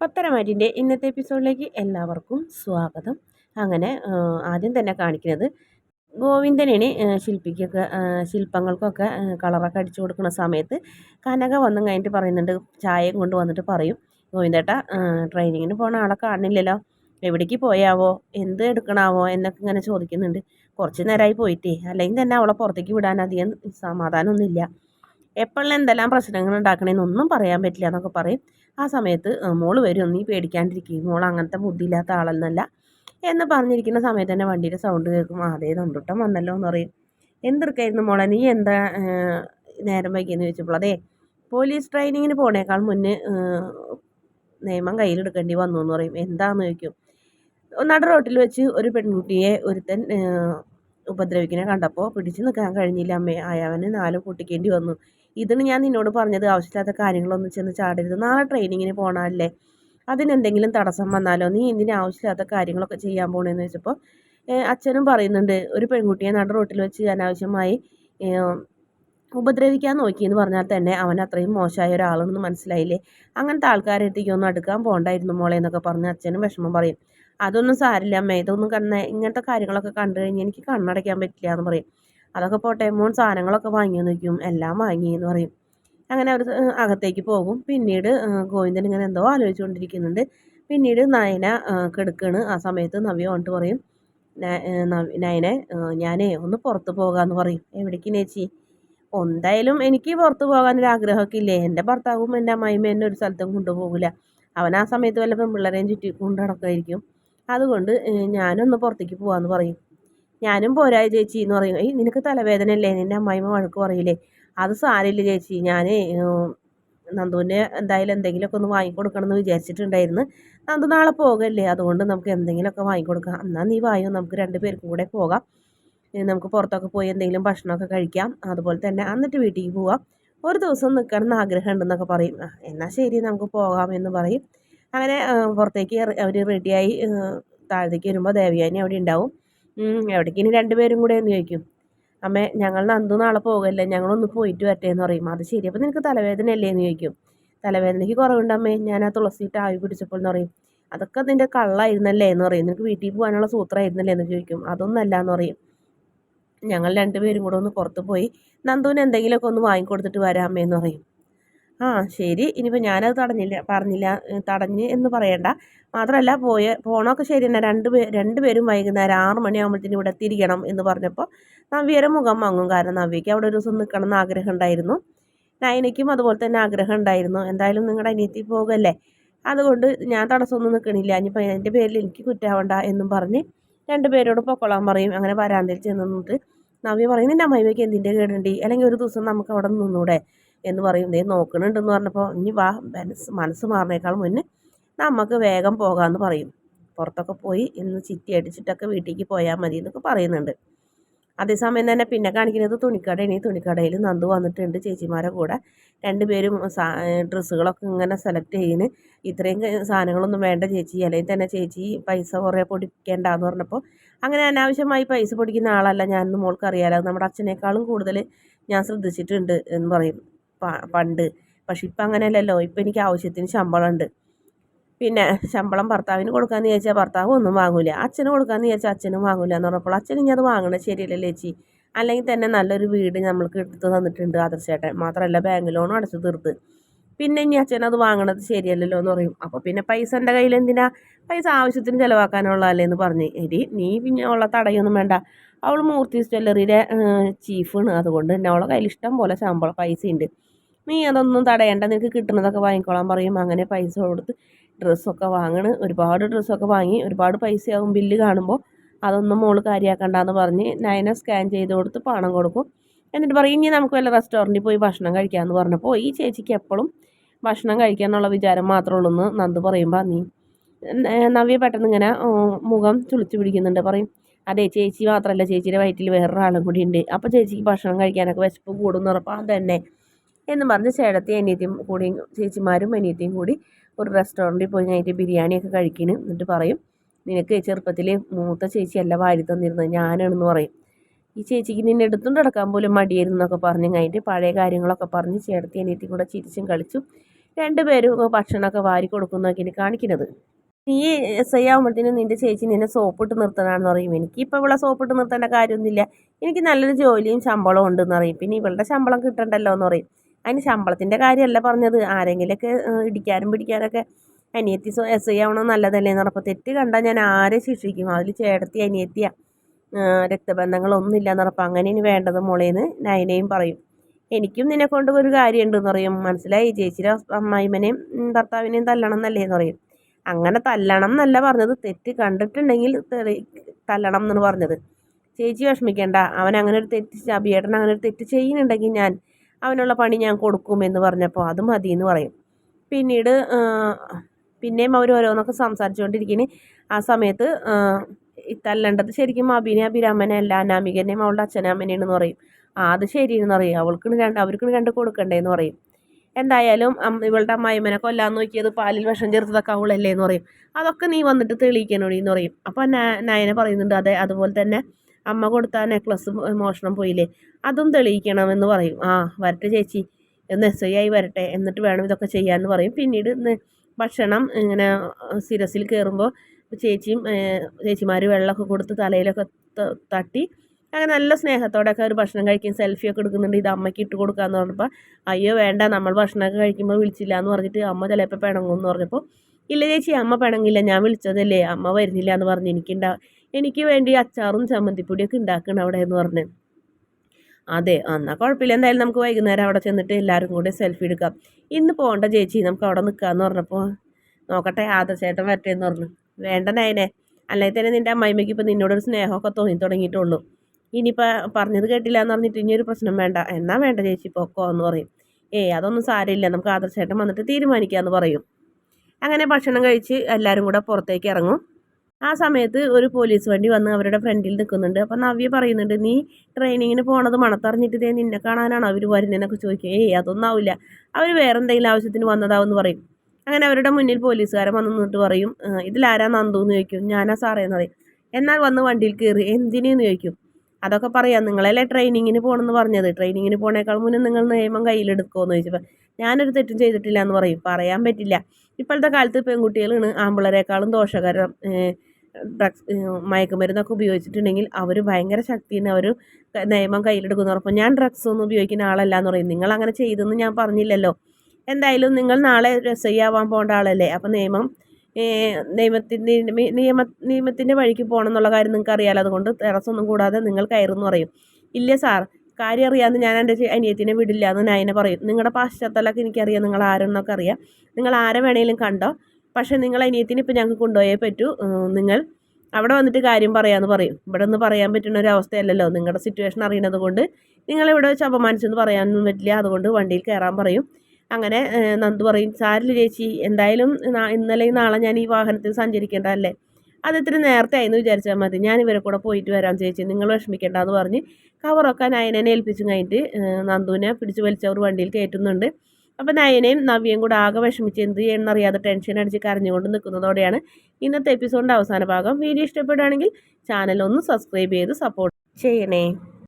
പത്തരമാറ്റിന്റെ ഇന്നത്തെ എപ്പിസോഡിലേക്ക് എല്ലാവർക്കും സ്വാഗതം. അങ്ങനെ ആദ്യം തന്നെ കാണിക്കുന്നത് ഗോവിന്ദനാണ് ശില്പിക്കൊക്കെ ശില്പങ്ങൾക്കൊക്കെ കളറൊക്കെ അടിച്ചു കൊടുക്കുന്ന സമയത്ത് കനക വന്നും കഴിഞ്ഞിട്ട് പറയുന്നുണ്ട് ചായയും കൊണ്ട് വന്നിട്ട് പറയും ഗോവിന്ദേട്ട ട്രെയിനിങ്ങിന് പോണ ആളെ കാണുന്നില്ലല്ലോ. എവിടേക്ക് പോയാവോ? എന്ത് എടുക്കണാവോ? എന്നൊക്കെ ഇങ്ങനെ ചോദിക്കുന്നുണ്ട്. കുറച്ച് നേരമായി പോയിട്ടേ അല്ലെങ്കിൽ തന്നെ അവളെ പുറത്തേക്ക് വിടാൻ അധികം സമാധാനമൊന്നുമില്ല. എപ്പോഴും എന്തെല്ലാം പ്രശ്നങ്ങൾ ഉണ്ടാക്കണേന്നൊന്നും പറയാൻ പറ്റില്ല എന്നൊക്കെ പറയും. ആ സമയത്ത് മോൾ വരും നീ പേടിക്കാണ്ടിരിക്കും. മോൾ അങ്ങനത്തെ ബുദ്ധിയില്ലാത്ത ആളെന്നല്ല എന്ന് പറഞ്ഞിരിക്കുന്ന സമയത്ത് തന്നെ വണ്ടിയുടെ സൗണ്ട് കേൾക്കും. അതേ നന്ദുട്ടം വന്നല്ലോ എന്ന് പറയും. എന്തെടുക്കായിരുന്നു മോളെ? നീ എന്താ നേരം വൈകിയെന്ന് ചോദിച്ചപ്പോൾ? അതെ പോലീസ് ട്രെയിനിങ്ങിന് പോണേക്കാൾ മുന്നേ നിയമം കയ്യിലെടുക്കേണ്ടി വന്നു എന്ന് പറയും. എന്താണെന്ന് ചോദിക്കും. നട റോട്ടിൽ വെച്ച് ഒരു പെൺകുട്ടിയെ ഒരുത്തൻ ഉപദ്രവിക്കണെ കണ്ടപ്പോൾ പിടിച്ചു നിൽക്കാൻ കഴിഞ്ഞില്ല അമ്മേ. അയാവന് നാല് പൊട്ടിക്കേണ്ടി വന്നു. ഇതിന് ഞാൻ നിന്നോട് പറഞ്ഞത് ആവശ്യമില്ലാത്ത കാര്യങ്ങളൊന്നും ചെന്ന് ചാടരുത്. നാളെ ട്രെയിനിങ്ങിന് പോകണമല്ലേ അതിനെന്തെങ്കിലും തടസ്സം വന്നാലോ? നീ എന്തിനാ ആവശ്യമില്ലാത്ത കാര്യങ്ങളൊക്കെ ചെയ്യാൻ പോകണമെന്ന് വെച്ചപ്പോൾ അച്ഛനും പറയുന്നുണ്ട് ഒരു പെൺകുട്ടിയെ നട റോട്ടിൽ വെച്ച് അനാവശ്യമായി ഉപദ്രവിക്കാൻ നോക്കിയെന്ന് പറഞ്ഞാൽ തന്നെ അവൻ അത്രയും മോശമായ ഒരാളാണെന്ന് മനസ്സിലായില്ലേ? അങ്ങനത്തെ ആൾക്കാരെ എത്തിക്കൊന്നും അടുക്കാൻ പോകണ്ടായിരുന്നു മോളെ എന്നൊക്കെ പറഞ്ഞ് അച്ഛനും വിഷമം പറയും. അതൊന്നും സാരില്ല അമ്മ ഇതൊന്നും കണ്ണ ഇങ്ങനത്തെ കാര്യങ്ങളൊക്കെ കണ്ടു കഴിഞ്ഞാൽ എനിക്ക് കണ്ണടയ്ക്കാൻ പറ്റില്ല എന്ന് പറയും. അതൊക്കെ പോട്ടെ മോൻ സാധനങ്ങളൊക്കെ വാങ്ങി നിൽക്കും എല്ലാം വാങ്ങി എന്ന് പറയും. അങ്ങനെ അവർ അകത്തേക്ക് പോകും. പിന്നീട് ഗോവിന്ദൻ ഇങ്ങനെ എന്തോ ആലോചിച്ചുകൊണ്ടിരിക്കുന്നുണ്ട്. പിന്നീട് നയന കെടുക്കാണ്. ആ സമയത്ത് നവ്യ വന്നിട്ട് പറയും നയനെ ഞാനേ ഒന്ന് പുറത്ത് പോകാമെന്ന് പറയും. എവിടേക്ക് നേച്ചി? എന്തായാലും എനിക്ക് പുറത്ത് പോകാനൊരു ആഗ്രഹമൊക്കെ ഇല്ലേ? എന്റെ ഭർത്താവും എന്റെ അമ്മായിമ്മ എന്നെ ഒരു സ്ഥലത്തും കൊണ്ടുപോകില്ല അവൻ ആ സമയത്ത് വല്ല പെൺപിള്ളേരെയും ചുറ്റി കൊണ്ടു നടക്കുമായിരിക്കും. അതുകൊണ്ട് ഞാനൊന്ന് പുറത്തേക്ക് പോകാമെന്ന് പറയും. ഞാനും പോരാ ചേച്ചി എന്ന് പറയും ഏയ് നിനക്ക് തലവേദന അല്ലേ നിന്റെ അമ്മായിമ്മ വഴക്ക് പറയില്ലേ? അത് സാരമില്ല ചേച്ചി. ഞാൻ നന്ദുവിന് എന്തായാലും എന്തെങ്കിലുമൊക്കെ ഒന്ന് വാങ്ങിക്കൊടുക്കണം എന്ന് വിചാരിച്ചിട്ടുണ്ടായിരുന്നു. നന്ദു നാളെ പോകല്ലേ? അതുകൊണ്ട് നമുക്ക് എന്തെങ്കിലുമൊക്കെ വാങ്ങിക്കൊടുക്കാം. എന്നാൽ നീ വായോ? നമുക്ക് രണ്ട് പേർക്കും കൂടെ പോകാം. നമുക്ക് പുറത്തൊക്കെ പോയി എന്തെങ്കിലും ഭക്ഷണമൊക്കെ കഴിക്കാം. അതുപോലെ തന്നെ എന്നിട്ട് വീട്ടിലേക്ക് പോവാം. ഒരു ദിവസം നിൽക്കണം എന്ന് ആഗ്രഹം ഉണ്ടെന്നൊക്കെ പറയും എന്നാൽ ശരി നമുക്ക് പോകാം എന്ന് പറയും. അങ്ങനെ പുറത്തേക്ക് അവർ റെഡിയായി താഴത്തേക്ക് വരുമ്പോൾ ദേവയാനി അവിടെ ഉണ്ടാവും. എവിടേക്ക് ഇനി രണ്ടുപേരും കൂടെ എന്ന് ചോദിക്കും. അമ്മേ ഞങ്ങൾ നന്ദു നാളെ പോകല്ലേ? ഞങ്ങളൊന്ന് പോയിട്ട് വരട്ടെ എന്ന് പറയും. അത് ശരി അപ്പോൾ നിനക്ക് തലവേദന അല്ലേ എന്ന് ചോദിക്കും. തലവേദനയ്ക്ക് കുറവുണ്ട് അമ്മേ. ഞാൻ ആ തുളസിയിട്ട് ആവി പിടിച്ചപ്പോൾ എന്ന് പറയും. അതൊക്കെ നിന്റെ കള്ളായിരുന്നല്ലേ എന്ന് പറയും. നിനക്ക് വീട്ടിൽ പോകാനുള്ള സൂത്രമായിരുന്നല്ലേ എന്ന് ചോദിക്കും. അതൊന്നല്ല എന്ന് പറയും. ഞങ്ങൾ രണ്ടുപേരും കൂടെ ഒന്ന് പുറത്ത് പോയി നന്ദുവിന് എന്തെങ്കിലുമൊക്കെ ഒന്ന് വാങ്ങിക്കൊടുത്തിട്ട് വരാമേ എന്ന് പറയും. ആ ശരി. ഇനിയിപ്പോൾ ഞാനത് തടഞ്ഞില്ല പറഞ്ഞില്ല തടഞ്ഞ് എന്ന് പറയണ്ട. മാത്രമല്ല പോയ പോണമൊക്കെ ശരി തന്നെ. രണ്ട് പേ രണ്ട് പേരും വൈകുന്നേരം ആറ് മണിയാകുമ്പോഴത്തേനും ഇവിടെ തിരിക്കണം എന്ന് പറഞ്ഞപ്പോൾ നവ്യയുടെ മുഖം വാങ്ങും കാരണം നവ്യയ്ക്ക് അവിടെ ഒരു ദിവസം നിൽക്കണം എന്ന് ആഗ്രഹം ഉണ്ടായിരുന്നു. നയനയ്ക്കും അതുപോലെ തന്നെ ആഗ്രഹം ഉണ്ടായിരുന്നു. എന്തായാലും നിങ്ങളുടെ അനിയത്തി പോകല്ലേ? അതുകൊണ്ട് ഞാൻ തടസ്സമൊന്നും നിൽക്കണില്ല ഇനിയിപ്പോൾ എന്റെ പേരിൽ എനിക്ക് കുറ്റാവണ്ട എന്നും പറഞ്ഞ് രണ്ട് പേരോട് പൊക്കോളാൻ പറയും. അങ്ങനെ വരാന്തയിൽ നിന്നിട്ട് നവ്യ പറയും നിന്റെ അമ്മയ്ക്ക് എന്തിന്റെ കേടുണ്ടി? അല്ലെങ്കിൽ ഒരു ദിവസം നമുക്ക് അവിടെ നിന്നൂടെ? എന്ന് പറയും. ദേ നോക്കണുണ്ടെന്ന് പറഞ്ഞപ്പോൾ ഇനി വാ മനസ്സ് മനസ്സ് മാറുന്നേക്കാൾ മുന്നേ നമുക്ക് വേഗം പോകാമെന്ന് പറയും. പുറത്തൊക്കെ പോയി ഇന്ന് ചിറ്റി അടിച്ചിട്ടൊക്കെ വീട്ടിലേക്ക് പോയാൽ മതി എന്നൊക്കെ പറയുന്നുണ്ട്. അതേസമയം തന്നെ പിന്നെ കാണിക്കുന്നത് തുണിക്കടയാണ് ഈ തുണിക്കടയിൽ നന്ദു വന്നിട്ടുണ്ട് ചേച്ചിമാരെ കൂടെ. രണ്ടുപേരും സാ ഡ്രസ്സുകളൊക്കെ ഇങ്ങനെ സെലക്ട് ചെയ്യുന്നു ഇത്രയും സാധനങ്ങളൊന്നും വേണ്ട ചേച്ചി. അല്ലെങ്കിൽ തന്നെ ചേച്ചി പൈസ കുറേ പൊടിക്കേണ്ടെന്ന് പറഞ്ഞപ്പോൾ അങ്ങനെ അനാവശ്യമായി പൈസ പൊടിക്കുന്ന ആളല്ല ഞാനെന്ന് മോൾക്ക് അറിയാലോ നമ്മുടെ അച്ഛനേക്കാളും കൂടുതൽ ഞാൻ ശ്രദ്ധിച്ചിട്ടുണ്ട് എന്ന് പറയും. പണ്ട്. പക്ഷെ ഇപ്പം അങ്ങനെയല്ലല്ലോ. ഇപ്പം എനിക്ക് ആവശ്യത്തിന് ശമ്പളമുണ്ട്. പിന്നെ ശമ്പളം ഭർത്താവിന് കൊടുക്കാമെന്ന് ചോദിച്ചാൽ ഭർത്താവ് ഒന്നും വാങ്ങൂല. അച്ഛന് കൊടുക്കാമെന്ന് ചോദിച്ചാൽ അച്ഛനും വാങ്ങൂല എന്ന് പറഞ്ഞപ്പോൾ അച്ഛൻ ഇനി അത് വാങ്ങണത് ശരിയല്ലല്ലോ ചേച്ചി. അല്ലെങ്കിൽ തന്നെ നല്ലൊരു വീട് നമ്മൾക്ക് എടുത്ത് തന്നിട്ടുണ്ട് ആദർശേട്ടൻ. മാത്രമല്ല ബാങ്ക് ലോണും അടച്ചു തീർത്ത്. പിന്നെ ഇനി അച്ഛൻ അത് വാങ്ങണത് ശരിയല്ലല്ലോ എന്ന് പറയും. അപ്പോൾ പിന്നെ പൈസ എന്റെ കയ്യിൽ എന്തിനാ? പൈസ ആവശ്യത്തിന് ചിലവാക്കാനുള്ളതല്ലേ എന്ന് പറഞ്ഞ്. എടി നീ പിന്നെ ഉള്ള തടയൊന്നും വേണ്ട. അവൾ മൂർത്തി ജ്വല്ലറിയുടെ ചീഫാണ് അതുകൊണ്ട് തന്നെ അവളെ കയ്യിൽ ഇഷ്ടം പോലെ ശമ്പളം പൈസ ഉണ്ട് നീ അതൊന്നും തടയണ്ട നിനക്ക് കിട്ടുന്നതൊക്കെ വാങ്ങിക്കോളാൻ പറയും അങ്ങനെ പൈസ കൊടുത്ത് ഡ്രസ്സൊക്കെ വാങ്ങണ്. ഒരുപാട് ഡ്രസ്സൊക്കെ വാങ്ങി ഒരുപാട് പൈസയാവും ബില്ല് കാണുമ്പോൾ അതൊന്നും മോൾ കാര്യമാക്കണ്ടെന്ന് പറഞ്ഞ് നയന സ്കാൻ ചെയ്ത് കൊടുത്ത് പണം കൊടുക്കും. എന്നിട്ട് പറയും ഇനി നമുക്ക് വല്ല റെസ്റ്റോറന്റിൽ പോയി ഭക്ഷണം കഴിക്കാമെന്ന് പറഞ്ഞപ്പോൾ ഈ ചേച്ചിക്ക് എപ്പോഴും ഭക്ഷണം കഴിക്കാന്നുള്ള വിചാരം മാത്രമേ ഉള്ളൂ എന്ന് നന്ദ് പറയുമ്പോൾ നീ നവ്യ പെട്ടെന്ന് ഇങ്ങനെ മുഖം ചുളിച്ചു പിടിക്കുന്നുണ്ട്. പറയും അതെ ചേച്ചി മാത്രമല്ല ചേച്ചിയുടെ വയറ്റിൽ വേറൊരാളും കൂടി ഉണ്ട്. അപ്പോൾ ചേച്ചിക്ക് ഭക്ഷണം കഴിക്കാനൊക്കെ വിശപ്പ് കൂടുന്നു പറഞ്ഞപ്പോൾ അതന്നെ. എന്ന് പറഞ്ഞ് ചേട്ടത്തി അനിയത്തിയും കൂടി ചേച്ചിമാരും അനിയത്തിയും കൂടി ഒരു റെസ്റ്റോറന്റിൽ പോയി കഴിഞ്ഞിട്ട് ബിരിയാണിയൊക്കെ കഴിക്കുന്നു എന്നിട്ട് പറയും നിനക്ക് ചെറുപ്പത്തിൽ മൂത്ത ചേച്ചി അല്ല വാരി തന്നിരുന്നത് ഞാനാണെന്ന് പറയും. ഈ ചേച്ചിക്ക് നിന്നെ എടുത്തുകൊണ്ട് നടക്കാൻ പോലും മടിയായിരുന്നു എന്നൊക്കെ പറഞ്ഞ് കഴിഞ്ഞിട്ട് പഴയ കാര്യങ്ങളൊക്കെ പറഞ്ഞ് ചേട്ടത്തി അനിയത്തി കൂടെ ചിരിച്ചും കളിച്ചും രണ്ടുപേരും ഭക്ഷണമൊക്കെ വാരി കൊടുക്കുന്നൊക്കെയാണ് കാണിക്കുന്നത് നീ എസ് ഐ ആകുമ്പോഴത്തേനും നിന്റെ ചേച്ചി നിന്നെ സോപ്പിട്ട് നിർത്തണമെന്ന് പറയും. എനിക്ക് ഇപ്പം ഇവിടെ സോപ്പിട്ട് നിർത്തേണ്ട കാര്യമൊന്നുമില്ല. എനിക്ക് നല്ലൊരു ജോലിയും ശമ്പളവും ഉണ്ടെന്ന് പറയും. പിന്നെ ഇവളുടെ ശമ്പളം കിട്ടണ്ടല്ലോ എന്ന് പറയും. അതിന് ശമ്പളത്തിന്റെ കാര്യമല്ല പറഞ്ഞത്. ആരെങ്കിലുമൊക്കെ ഇടിക്കാനും പിടിക്കാനൊക്കെ അനിയത്തി എസ് ഐ ആവണോ നല്ലതല്ലേ എന്ന് പറഞ്ഞപ്പോൾ തെറ്റ് കണ്ടാൽ ഞാൻ ആരെ ശിക്ഷിക്കും? അതിൽ ചേട്ടത്തി അനിയത്തിയ. രക്തബന്ധങ്ങളൊന്നും എന്ന് പറഞ്ഞപ്പോൾ അങ്ങനെ ഇനി വേണ്ടത് മോളേന്ന് നയനയും പറയും. എനിക്കും നിന്നെ കൊണ്ട് ഒരു കാര്യമുണ്ടെന്ന് പറയും. മനസ്സിലായി? ചേച്ചിയുടെ അമ്മായിമനെയും ഭർത്താവിനെയും തല്ലണം എന്നല്ലേ എന്ന് പറയും. അങ്ങനെ തല്ലണം എന്നല്ല പറഞ്ഞത്. തെറ്റ് കണ്ടിട്ടുണ്ടെങ്കിൽ തല്ലണം എന്നാണ് പറഞ്ഞത്. ചേച്ചി വിഷമിക്കേണ്ട. അവൻ അങ്ങനെ ഒരു തെറ്റ് അഭിയേട്ടൻ അങ്ങനെ ഒരു തെറ്റ് ചെയ്യുന്നുണ്ടെങ്കിൽ ഞാൻ അവനുള്ള പണി ഞാൻ കൊടുക്കും എന്ന് പറഞ്ഞപ്പോൾ അത് മതി എന്ന് പറയും. പിന്നീട് പിന്നെയും അവർ ഓരോന്നൊക്കെ സംസാരിച്ചുകൊണ്ടിരിക്കുന്നു ആ സമയത്ത് തല്ലേണ്ടത് ശരിക്കും അഭിനെ അഭിരാമനല്ല അനാമികനെയും അവളുടെ എന്ന് പറയും. അത് ശരിയെന്ന് പറയും. അവൾക്ക് രണ്ട് അവർക്ക് രണ്ട് കൊടുക്കണ്ടേന്ന് പറയും. എന്തായാലും ഇവളുടെ അമ്മായിമ്മനെ കൊല്ലാൻ നോക്കിയത് പാലിൽ വിഷം ചേർത്തതൊക്കെ അവളല്ലേ എന്ന് പറയും. അതൊക്കെ നീ വന്നിട്ട് തെളിയിക്കണോടി എന്ന് പറയും. അപ്പം നയന പറയുന്നുണ്ട് അതെ അതുപോലെ തന്നെ അമ്മ കൊടുത്ത നെക്ലസ് മോഷണം പോയില്ലേ? അതും തെളിയിക്കണമെന്ന് പറയും. ആ വരട്ടെ ചേച്ചി. എന്ന് എസ് ഐ ആയി വരട്ടെ. എന്നിട്ട് വേണം ഇതൊക്കെ ചെയ്യാമെന്ന് പറയും. പിന്നീട് ഭക്ഷണം ഇങ്ങനെ സിരസിൽ കയറുമ്പോൾ ചേച്ചിയും ചേച്ചിമാർ വെള്ളമൊക്കെ കൊടുത്ത് തലയിലൊക്കെ തട്ടി അങ്ങനെ നല്ല സ്നേഹത്തോടെയൊക്കെ ഒരു ഭക്ഷണം കഴിക്കും. സെൽഫിയൊക്കെ എടുക്കുന്നുണ്ട്. ഇത് അമ്മയ്ക്ക് ഇട്ട് കൊടുക്കാമെന്ന് പറഞ്ഞപ്പോൾ അയ്യോ വേണ്ട. നമ്മൾ ഭക്ഷണമൊക്കെ കഴിക്കുമ്പോൾ വിളിച്ചില്ല എന്ന് പറഞ്ഞിട്ട് അമ്മ ചിലപ്പോൾ പിണങ്ങും എന്ന് പറഞ്ഞപ്പോൾ ഇല്ല ചേച്ചി അമ്മ പിണങ്ങില്ല. ഞാൻ വിളിച്ചതല്ലേ. അമ്മ വരുന്നില്ല എന്ന് പറഞ്ഞ് എനിക്കുണ്ടാ എനിക്ക് വേണ്ടി അച്ചാറും ചമ്മന്തിപ്പൊടിയൊക്കെ ഉണ്ടാക്കണം അവിടെ എന്ന് പറഞ്ഞു. അതെ എന്നാൽ കുഴപ്പമില്ല. എന്തായാലും നമുക്ക് വൈകുന്നേരം അവിടെ ചെന്നിട്ട് എല്ലാവരും കൂടെ സെൽഫി എടുക്കാം. ഇന്ന് പോകണ്ട ചേച്ചി നമുക്ക് അവിടെ നിൽക്കാമെന്ന് പറഞ്ഞപ്പോൾ നോക്കട്ടെ ആദർശേട്ടൻ വരട്ടെ എന്ന് പറഞ്ഞു. വേണ്ട നയനെ അല്ലെങ്കിൽ തന്നെ നിന്റെ അമ്മായിമ്മയ്ക്ക് ഇപ്പോൾ നിന്നോടൊരു സ്നേഹമൊക്കെ തോന്നി തുടങ്ങിയിട്ടുള്ളൂ. ഇനിയിപ്പോൾ പറഞ്ഞത് കേട്ടില്ല എന്ന് പറഞ്ഞിട്ട് ഇനിയൊരു പ്രശ്നം വേണ്ട. എന്നാ വേണ്ട ചേച്ചി പൊക്കോ എന്ന് പറയും. ഏ അതൊന്നും സാരമില്ല. നമുക്ക് ആദർശേട്ടൻ വന്നിട്ട് തീരുമാനിക്കാമെന്ന് പറയും. അങ്ങനെ ഭക്ഷണം കഴിച്ച് എല്ലാവരും കൂടെ പുറത്തേക്ക് ഇറങ്ങും. ആ സമയത്ത് ഒരു പോലീസ് വണ്ടി വന്ന് അവരുടെ ഫ്രണ്ടിൽ നിൽക്കുന്നുണ്ട്. അപ്പം നവ്യ പറയുന്നുണ്ട് നീ ട്രെയിനിങ്ങിന് പോണത് മണത്തറിഞ്ഞിട്ട് ഇതേ നിന്നെ കാണാനാണ് അവർ വരുന്നതെന്നൊക്കെ ചോദിക്കുക ഏയ് അതൊന്നും ആവില്ല. അവർ വേറെ എന്തെങ്കിലും ആവശ്യത്തിന് വന്നതാവെന്ന് പറയും. അങ്ങനെ അവരുടെ മുന്നിൽ പോലീസുകാരൻ വന്ന് നിന്നിട്ട് പറയും ഇതിലാരാ നന്ദു എന്ന് ചോദിക്കും. ഞാനാ സാറേ എന്ന് പറയും. എന്നാൽ വന്ന് വണ്ടിയിൽ കയറി എന്തിനെന്ന് ചോദിക്കും. അതൊക്കെ പറയാം നിങ്ങളല്ലേ ട്രെയിനിങ്ങിന് പോകണമെന്ന് പറഞ്ഞത്? ട്രെയിനിങ്ങിന് പോണേക്കാൾ മുന്നേ നിങ്ങൾ നിയമം കയ്യിലെടുക്കുമോ എന്ന് ചോദിച്ചപ്പോൾ ഞാനൊരു തെറ്റും ചെയ്തിട്ടില്ല എന്ന് പറയും. പറയാൻ പറ്റില്ല. ഇപ്പോഴത്തെ കാലത്ത് പെൺകുട്ടികളാണ് ആമ്പിളരെക്കാളും ദോഷകരം. ഡ്രഗ്സ് മയക്കുമരുന്നൊക്കെ ഉപയോഗിച്ചിട്ടുണ്ടെങ്കിൽ അവർ ഭയങ്കര ശക്തിന് അവർ നിയമം കയ്യിലെടുക്കുന്നു. ഉറപ്പം ഞാൻ ഡ്രഗ്സ് ഒന്നും ഉപയോഗിക്കുന്ന ആളല്ല എന്ന് പറയും. നിങ്ങൾ അങ്ങനെ ചെയ്തെന്ന് ഞാൻ പറഞ്ഞില്ലല്ലോ. എന്തായാലും നിങ്ങൾ നാളെ രസയ്യാവാൻ പോകേണ്ട ആളല്ലേ? അപ്പം നിയമം നിയമത്തിന്റെ നിയമ നിയമത്തിന്റെ വഴിക്ക് പോകണം എന്നുള്ള കാര്യം നിങ്ങൾക്ക് അറിയാമല്ലോ അതുകൊണ്ട് ടെറസൊന്നും കൂടാതെ നിങ്ങൾ കയറുമെന്ന് പറയും. ഇല്ല സാർ കാര്യം അറിയാമെന്ന് ഞാൻ എന്റെ അനിയത്തിനെ വിടില്ല എന്ന് നയനെ പറയും. നിങ്ങളുടെ പശ്ചാത്തലമൊക്കെ എനിക്കറിയാം. നിങ്ങൾ ആരെന്നൊക്കെ അറിയാം. നിങ്ങൾ ആരെ വേണേലും കണ്ടോ? പക്ഷേ നിങ്ങൾ അനിയത്തിന് ഇപ്പോൾ ഞങ്ങൾക്ക് കൊണ്ടുപോയേ പറ്റൂ. നിങ്ങൾ അവിടെ വന്നിട്ട് കാര്യം പറയാമെന്ന് പറയും. ഇവിടെ നിന്ന് പറയാൻ പറ്റുന്ന ഒരു അവസ്ഥയല്ലല്ലോ. നിങ്ങളുടെ സിറ്റുവേഷൻ അറിയണത് കൊണ്ട് നിങ്ങളിവിടെ വെച്ച് അപമാനിച്ചെന്ന് പറയാനൊന്നും പറ്റില്ല. അതുകൊണ്ട് വണ്ടിയിൽ കയറാൻ പറയും. അങ്ങനെ നന്ദു പറയും സാരില്ല ചേച്ചി എന്തായാലും ഇന്നലെ നാളെ ഞാൻ ഈ വാഹനത്തിൽ സഞ്ചരിക്കേണ്ടതല്ലേ അത് ഇത്തിരി നേരത്തെ ആയിരുന്നു വിചാരിച്ചാൽ മതി. ഞാൻ ഇവരെ കൂടെ പോയിട്ട് വരാം ചേച്ചി. നിങ്ങൾ വിഷമിക്കേണ്ട എന്ന് പറഞ്ഞ് കവറൊക്കെ നയനെ ഏൽപ്പിച്ചു കഴിഞ്ഞിട്ട് നന്ദുവിനെ പിടിച്ച് വലിച്ചവർ വണ്ടിയിൽ കയറ്റുന്നുണ്ട്. അപ്പോൾ നയനയും നവ്യയും കൂടെ ആകെ വിഷമിച്ച് എന്ത് ചെയ്യണമെന്നറിയാതെ ടെൻഷൻ അടിച്ച് കരഞ്ഞുകൊണ്ട് നിൽക്കുന്നതോടെയാണ് ഇന്നത്തെ എപ്പിസോഡിന്റെ അവസാന ഭാഗം. വീഡിയോ ഇഷ്ടപ്പെടുകയാണെങ്കിൽ ചാനൽ ഒന്ന് സബ്സ്ക്രൈബ് ചെയ്ത് സപ്പോർട്ട് ചെയ്യണേ.